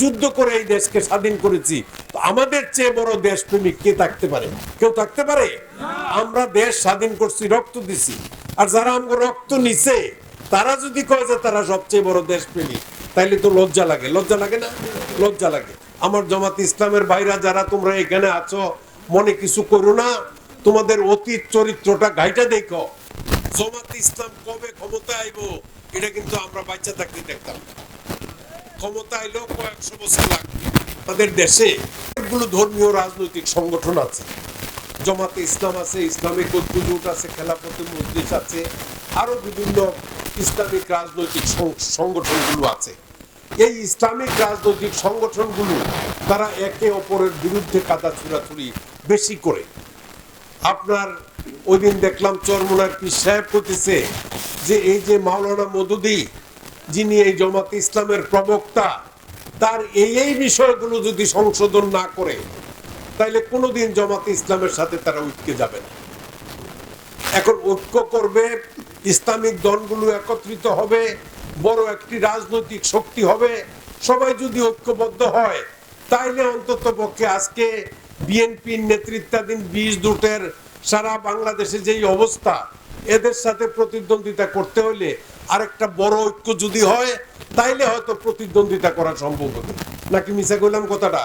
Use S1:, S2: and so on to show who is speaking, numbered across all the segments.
S1: যুদ্ধ করে এই দেশকে স্বাধীন করেছি। আমাদের চেয়ে বড় দেশপ্রেমিক কে থাকতে পারে? কেউ থাকতে পারে? আমরা দেশ স্বাধীন করছি, রক্ত দিছি। আর যারা আমাকে রক্ত নিছে, তারা যদি কয় যে তারা সবচেয়ে বড় দেশপ্রেমিক, তাইলে তো লজ্জা লাগে। লজ্জা লাগে না? লজ্জা লাগে। আমার জামাত ইসলামের ভাইরা যারা তোমরা এখানে আছো, মনে কিছু করো না। তোমাদের অতীত চরিত্রটা ঘাইটা দেখো। জামাত ইসলাম কবে ক্ষমতা আইবো, এটা কিন্তু আমরা বাচ্চা থাকতে দেখতাম। ক্ষমতা এলেও কয়েকশো বছর লাগবে। তাদের দেশে অনেকগুলো ধর্মীয় রাজনৈতিক সংগঠন আছে। জমাতে ইসলাম আছে, ইসলামিক ঐক্যজোট আছে খেলাপথে মজলিস আছে, আরও বিভিন্ন ইসলামিক রাজনৈতিক সংগঠনগুলো আছে। এই ইসলামিক রাজনৈতিক সংগঠনগুলো তারা একে অপরের বিরুদ্ধে কাদা ছুড়াছুড়ি বেশি করে। আপনার ওই দিন দেখলাম চরমোনার পীর সাহেব করতেছে যে, এই যে মাওলানা মদুদি যিনি এই জামাত ইসলামের প্রবক্তা, তার এই এই বিষয়গুলো যদি সংশোধন না করে, তাইলে কোনোদিন জমাতে ইসলামের সাথে তারা ঐক্যে যাবে না। এখন ঐক্য করবে, ইসলামিক দলগুলো একত্রিত হবে, বড় একটি রাজনৈতিক শক্তি হবে, সবাই যদি ঐক্যবদ্ধ হয়, তাইলে অন্তত পক্ষে আজকে বিএনপির নেতৃত্বাধীন বিশ জোটের সারা বাংলাদেশে যেই অবস্থা এদের সাথে প্রতিদ্বন্দ্বিতা করতে হলে আরেকটা বড় ঐক্য যদি হয়, তাইলে হয়তো প্রতিদ্বন্দ্বিতা করা সম্ভব হবে। নাকি মিশা কইলাম কথাটা?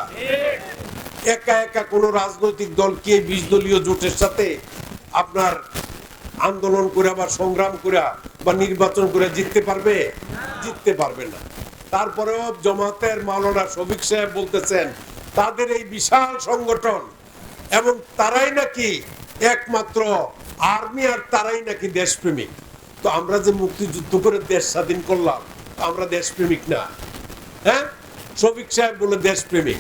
S1: একা একা কোনো রাজনৈতিক দলকে বিশ দলীয় জোটের সাথে আপনার আন্দোলন করে বা সংগ্রাম করে বা নির্বাচন করে জিততে পারবে? জিততে পারবে না। তারপরেও জমাতের মাওলানা শফিক সাহেব বলতেছেন, তাদের এই বিশাল সংগঠন এবং তারাই নাকি একমাত্র আর্মি আর তারাই নাকি দেশপ্রেমিক। তো আমরা যে মুক্তিযুদ্ধ করে দেশ স্বাধীন করলাম আমরা দেশপ্রেমিক না। হ্যাঁ? শফিক সাহেব বলে দেশপ্রেমিক।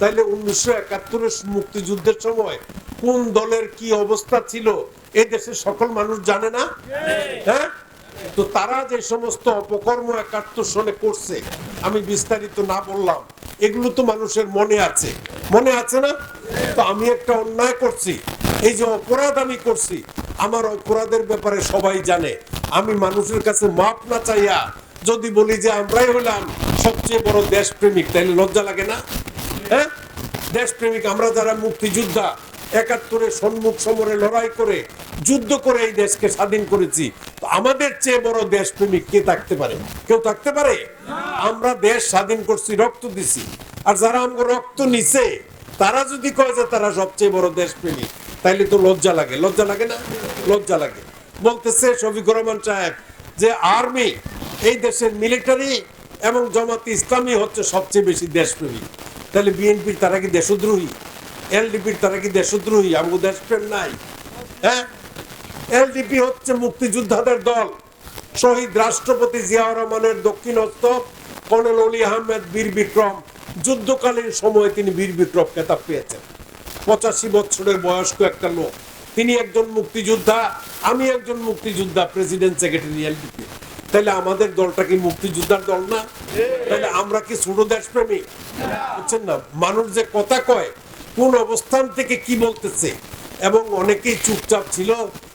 S1: তাইলে উনিশশো একাত্তরের মুক্তিযুদ্ধের সময় কোন দলের কি অবস্থা ছিল এই দেশের সকল মানুষ জানে না? হ্যাঁ? তো তারা যে সমস্ত অপকর্ম একাত্তর সনে করছে, আমি বিস্তারিত না বললাম। এগুলো তো মানুষের মনে আছে। মনে আছে না? তো আমি একটা অন্যায় করছি। এই যে অপরাধ আমি করছি, আমার অপরাধের ব্যাপারে সবাই জানে। আমি মানুষের কাছে মাপ না চাইয়া যদি বলি যে আমরাই হলাম সবচেয়ে বড় দেশপ্রেমিক, তাইলে লজ্জা লাগে না? হ্যাঁ? দেশপ্রেমিক, আমরা যারা মুক্তিযোদ্ধা, একাত্তরে সম্মুখ সমরে লড়াই করে, যুদ্ধ করে এই দেশকে স্বাধীন করেছি আমাদের চেয়ে বড় দেশপ্রেমিক কে থাকতে পারে? কেউ থাকতে পারে? আমরা দেশ স্বাধীন করছি, রক্ত দিছি। আর যারা আমরা রক্ত নিছে তারা যদি কয় যে তারা সবচেয়ে বড় দেশপ্রেমিক, তাইলে তো লজ্জা লাগে। লজ্জা লাগে না? লজ্জা লাগে। বলতেছে শফিকুর রহমান সাহেব যে আর্মি, এই দেশের মিলিটারি এবং জমাতে ইসলামী হচ্ছে সবচেয়ে বেশি দেশপ্রেমিক। তাহলে বিএনপির তারা কি দেশদ্রোহী? এলডিপির তারা কি দেশদ্রোহী? আমাকে দেশপ্রেম নাই। হ্যাঁ? এলডিপি হচ্ছে মুক্তিযোদ্ধাদের দল। শহীদ রাষ্ট্রপতি জিয়াউর রহমানের দক্ষিণস্থ কর্নেল অলি আহমেদ বীর বিক্রম। যুদ্ধকালীন সময়ে তিনি বীর বিক্রম খেতাব পেয়েছেন। পঁচাশি বছরের বয়স্ক একটা লোক। তিনি একজন মুক্তিযোদ্ধা, আমি একজন মুক্তিযোদ্ধা, প্রেসিডেন্ট সেক্রেটারি এলডিপি। তাহলে আমাদের দলটা কি মুক্তিযোদ্ধার দল না? তাহলে আমরা কি ছোট দেশপ্রেমী? বুঝছেন না? মানুষ যে কথা কয়, কোন অবস্থান থেকে কি বলতেছে? এবং অনেকেই চুপচাপ ছিল,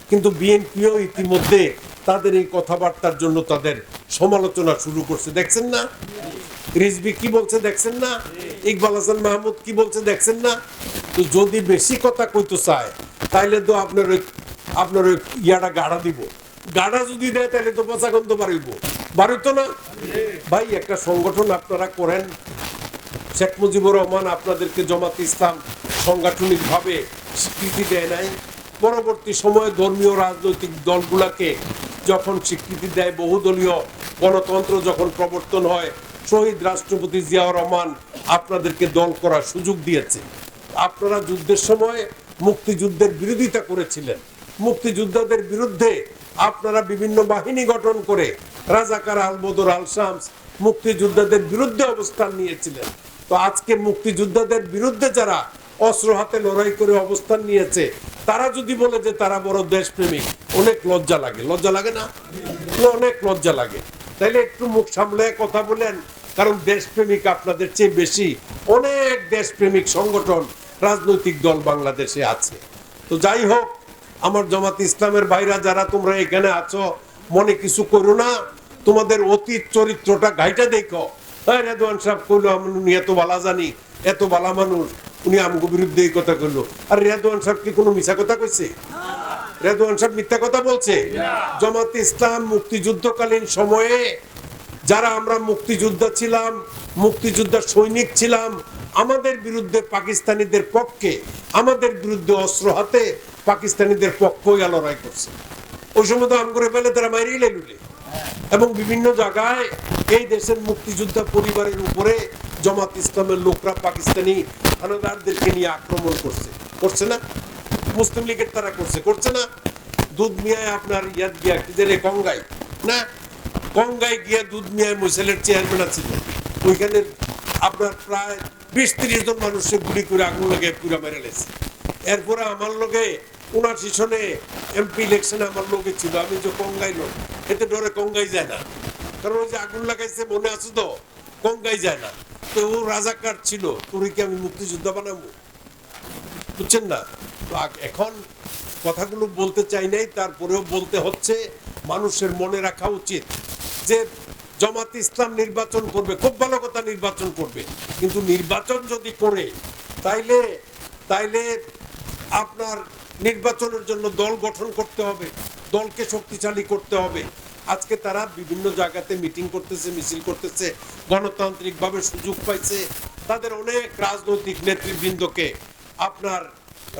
S1: কিন্তু বিএনপিও ইতিমধ্যে তাদের এই কথাবার্তার জন্য তাদের সমালোচনা শুরু করছে। দেখছেন না? রিজবি কি বলছে দেখছেন না? ইকবাল হাসান মাহমুদ কি বলছে দেখছেন না? তো যদি বেশি কথা কইতে চায়, তাইলে তো আপনার ওই আপনার ওই ইয়াটা গাড়া দিব। গাড়া যদি দেয় তাহলে তো পচা গন্ধ বাড়িব বাড়িত না? ভাই, একটা সংগঠন আপনারা করেন। শেখ মুজিবুর রহমান আপনাদেরকে জামাত ইসলাম সাংগঠনিকভাবে স্বীকৃতি দেয় নাই। পরবর্তী সময়ে ধর্মীয় রাজনৈতিক দলগুলাকে যখন স্বীকৃতি দেয়, বহুদলীয় গণতন্ত্র যখন প্রবর্তন হয় শহীদ রাষ্ট্রপতি জিয়াউর রহমান আপনাদেরকে দল করার সুযোগ দিয়েছে। আপনারা যুদ্ধের সময় মুক্তিযুদ্ধের বিরোধিতা করেছিলেন। মুক্তিযোদ্ধাদের বিরুদ্ধে আপনারা বিভিন্ন বাহিনী গঠন করে রাজাকার আলবদর আল শামস মুক্তিযোদ্ধাদের বিরুদ্ধে অবস্থান নিয়েছিলেন। তো আজকে মুক্তিযোদ্ধাদের বিরুদ্ধে যারা অস্ত্র হাতে লড়াই করে অবস্থান নিয়েছে, তারা যদি বলে যে তারা বড় দেশপ্রেমিক, অনেক লজ্জা লাগে। লজ্জা লাগে না? অনেক লজ্জা লাগে। তাইলে একটু মুখ সামলে কথা বলেন। কারণ দেশপ্রেমিক আপনাদের চেয়ে বেশি অনেক দেশপ্রেমিক সংগঠন রাজনৈতিক দল বাংলাদেশে আছে। তো যাই হোক আমার জামাত ইসলামের ভাইরা যারা তোমরা এখানে আছো মনে কিছু করো না। তোমাদের অতীত চরিত্রটা ঘাইটা দেখো। হ্যাঁ রেদওয়ান সাহেব কইলো আমি উনি এত বালা জানি এত বালা মানুষ উনি আমগো বিরুদ্ধে এই কথা কইলো। আর রেদওয়ান সাহেব কি কোনো মিছা কথা কইছে? রেদওয়ান সাহেব মিথ্যা কথা বলছে? জামাত ইসলাম মুক্তিযুদ্ধকালীন সময়ে যারা আমরা মুক্তিযোদ্ধা ছিলাম মুক্তিযোদ্ধার সৈনিক ছিলাম, আমাদের বিরুদ্ধে পাকিস্তানিদের পক্ষে, আমাদের বিরুদ্ধে অস্ত্র হাতে পাকিস্তানিদের পক্ষই লড়াই করছে। ওই সময় তো আম করে ফেলে, তারা মাইরেই লেলুলে। এবং বিভিন্ন জায়গায় এই দেশের মুক্তিযোদ্ধা পরিবারের উপরে জামাত ইসলামের লোকরা পাকিস্তানি হানাদারদেরকে নিয়ে আক্রমণ করছে। করছে না? মুসলিম লীগের তারা করছে। করছে না? দুধ মিয়ায় আপনার ইয়াদ গিয়া কি যে রে না? কঙ্গাই গিয়া দুধ মিয়ায় মুসেলের চেয়ারম্যান ছিল ওইখানে আপনার প্রায় বিশ তিরিশ জন মানুষের গুলি করে আগুন লাগে পুরা মেরে লেছে। এরপরে আমার লোকে উনাশি সনে এমপি ইলেকশনে আমার লোকে ছিল। আমি যে কঙ্গাই লোক, এতে ডরে কঙ্গাই যায় না। কারণ ওই যে আগুন লাগাইছে, মনে আছে তো? কঙ্গাই যায় না। তো ও রাজাকার ছিল তোর কি আমি মুক্তিযোদ্ধা বানাবো? বুঝছেন না? তো এখন কথাগুলো বলতে চাই নাই, তারপরেও বলতে হচ্ছে, মানুষের মনে রাখা উচিত। যে জামাত ইসলাম নির্বাচন করবে, খুব ভালো কথা নির্বাচন করবে। কিন্তু নির্বাচন যদি করে, তাইলে তাইলে আপনার নির্বাচনের জন্য দল গঠন করতে হবে, দলকে শক্তিশালী করতে হবে। আজকে তারা বিভিন্ন জায়গাতে মিটিং করতেছে, মিছিল করতেছে, গণতান্ত্রিকভাবে সুযোগ পাইছে। তাদের অনেক রাজনৈতিক নেতৃবৃন্দকে, আপনার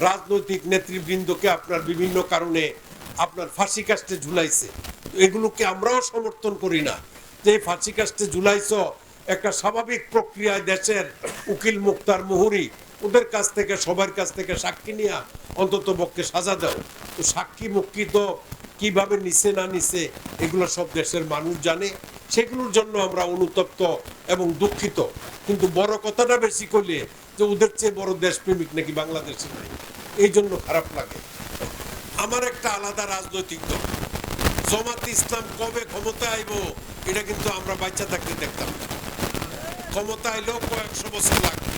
S1: রাজনৈতিক নেতৃবৃন্দকে আপনার বিভিন্ন কারণে আপনার ফাঁসি কাস্টে ঝুলাইছে। এগুলোকে আমরাও সমর্থন করি না। যে ফাঁসি কাস্টে ঝুলাইছ একটা স্বাভাবিক প্রক্রিয়ায় দেশের উকিল মুক্তার মুহুরি, ওদের কাছ থেকে, সবার কাছ থেকে সাক্ষী নিয়ে অন্তত পক্ষে সাজা দাও। তো সাক্ষী মুক্তি তো কীভাবে নিছে না নিছে, এগুলো সব দেশের মানুষ জানে। সেগুলোর জন্য আমরা অনুতপ্ত এবং দুঃখিত। কিন্তু বড় কথাটা বেশি করলে যে ওদের চেয়ে বড় দেশপ্রেমিক নাকি বাংলাদেশে নাই। এই জন্য খারাপ লাগে। আমার একটা আলাদা রাজনৈতিক দল। জমাত ইসলাম কবে ক্ষমতা আইব, এটা কিন্তু আমরা বাচ্চা থাকতে দেখতাম। ক্ষমতা এলেও কয়েকশো বছর লাগবে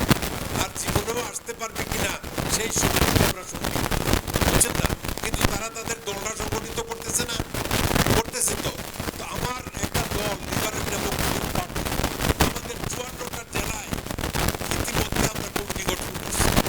S1: আর জীবনেও আসতে পারবে কিনা